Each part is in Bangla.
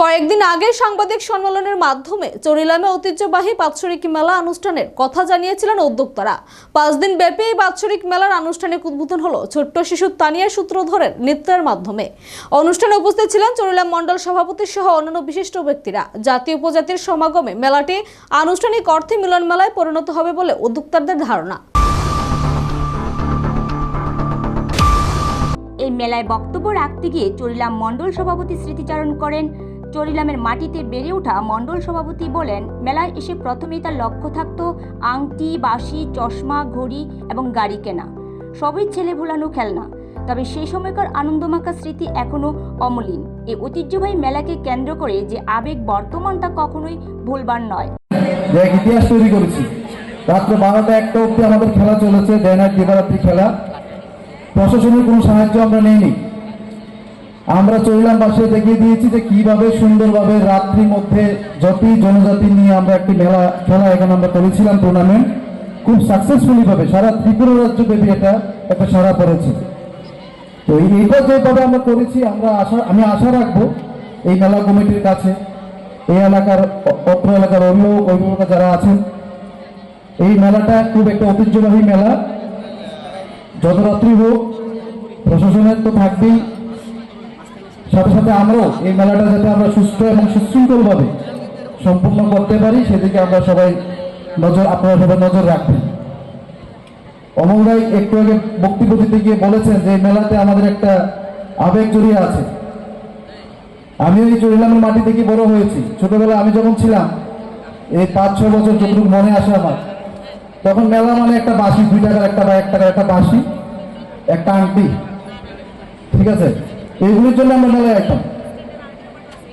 কয়েকদিন আগে সাংবাদিক সম্মেলনের মাধ্যমে চরিলামে ঐতিহ্যবাহী বাৎসরিক মেলা অনুষ্ঠানের কথা জানিয়েছিলেন উদ্যোক্তারা। পাঁচ দিন ব্যাপী এই বাৎসরিক মেলার আনুষ্ঠানিক উদ্বোধন হলো ছোট্ট শিশু তানিয়া সূত্রধরের নৃত্যের মাধ্যমে। অনুষ্ঠানে উপস্থিত ছিলেন চরিলাম মণ্ডল সভাপতি সহ অন্যান্য বিশিষ্ট ব্যক্তিরা। জাতীয় উপজাতির সমাগমে মেলাটি আনুষ্ঠানিক অর্থে মিলন মেলায় পরিণত হবে বলে উদ্যোক্তাদের ধারণা। এই মেলায় বক্তব্য রাখতে গিয়ে চরিলাম মণ্ডল সভাপতি স্মৃতিচারণ করেন চরিলামের মাটিতে বেড়ে ওঠা মণ্ডল সভাপতি বলেন, মেলায় এসে প্রথমেই তার লক্ষ্য থাকতো আংটি, বাঁশি, চশমা, ঘড়ি এবং গাড়ি কেনা। সবই ছেলে ভোলানো খেলনা। তবে সেই সময়কার আনন্দমাখা স্মৃতি এখনও অমলিন। এই ঐতিহ্যবাহী মেলাকে কেন্দ্র করে যে আবেগ বর্তমান তা কখনোই ভুলবার নয়। ইতিহাস তৈরি করেছি। রাত্র বারোটা একটা অব্দি আমাদের খেলা চলেছে দিবারাত্রি খেলা। প্রশাসনের কোনো সাহায্য আমরা নেইনি। আমরা চলিলাম পাশে দেখিয়ে দিয়েছি যে কীভাবে সুন্দরভাবে রাত্রির মধ্যে জাতি, জনজাতি নিয়ে আমরা একটি মেলা, খেলা এখানে আমরা করেছিলাম টুর্নামেন্ট খুব সাকসেসফুলি ভাবে, সারা ত্রিপুরা রাজ্য ব্যাপী এটা, একটা সারা পড়েছে। তো এই- এইটা যেভাবে আমরা করেছি, আমরা আশা, আমি আশা রাখব এই মেলা কমিটির কাছে, এই এলাকার অত্র এলাকার অভিভাবক যারা আছেন, এই মেলাটা খুব একটা ঐতিহ্যবাহী মেলা। যত রাত্রি হোক, প্রশাসনের তো থাকবেই। সাথে সাথে আমরাও এই মেলাটা যাতে আমরা সুস্থ এবং সুশৃঙ্খলভাবে সম্পূর্ণ করতে পারি, সেদিকে আমরা সবাই নজর, আপনারা সবাই নজর রাখবেন। অমল ভাই একটু আগে বক্তব্য দিতে গিয়ে বলেছেন যে মেলাতে আমাদের একটা আবেগ জড়িয়ে আছে। আমি এই চরিলামের মাটি থেকে বড় হয়েছি। ছোটবেলায় আমি যখন ছিলাম, এই পাঁচ ছ বছর যতটুকু মনে আসে আমার, তখন মেলা মানে একটা বাঁশি, দুই টাকার একটা বা এক টাকার একটা বাঁশি, একটা আংটি। ঠিক আছে? এইগুলির জন্য আমরা মেলায় আসতাম।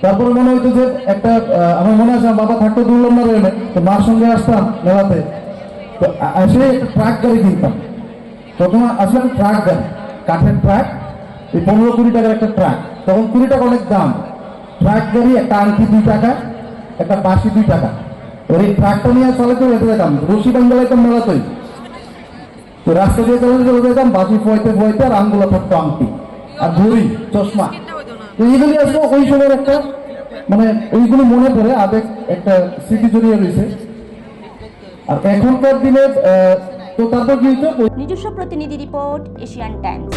তারপরে মনে হইতো যে একটা আমার মনে আছে বাবা থাকতো দুর্লভ না তো মার সঙ্গে আসতাম মেলাতে। তো এসে ট্রাক গাড়ি কিনতাম। প্রথম আসলে একটা ট্রাক গাড়ি, কাঠের ট্রাক, এই পনেরো কুড়ি টাকার একটা ট্রাক। তখন কুড়ি টাকা অনেক দাম। ট্রাক গাড়ি, একটা আংটি দুই টাকা, একটা বাঁশি দুই টাকা। এবার এই ট্রাকটা নিয়ে চালাতে যেতে যেতাম। রশি বাঙ্গাল যেতাম মেলাতেই। তো রাস্তা দিয়ে চলে যেতাম বাঁশি ফোয়াইতে ফোয়াইতে আর আঙ্গুলা থাকতো আংটি। আর ঘুরি চশমা। এইগুলি আসলে ওই সময়ের একটা মানে ওইগুলি মনে পড়ে, আবেগ একটা স্মৃতি জড়িয়ে রয়েছে। আর এখনকার দিনে তো তারপর কিন্তু নিজস্ব প্রতিনিধি রিপোর্ট, এশিয়ান টাইমস।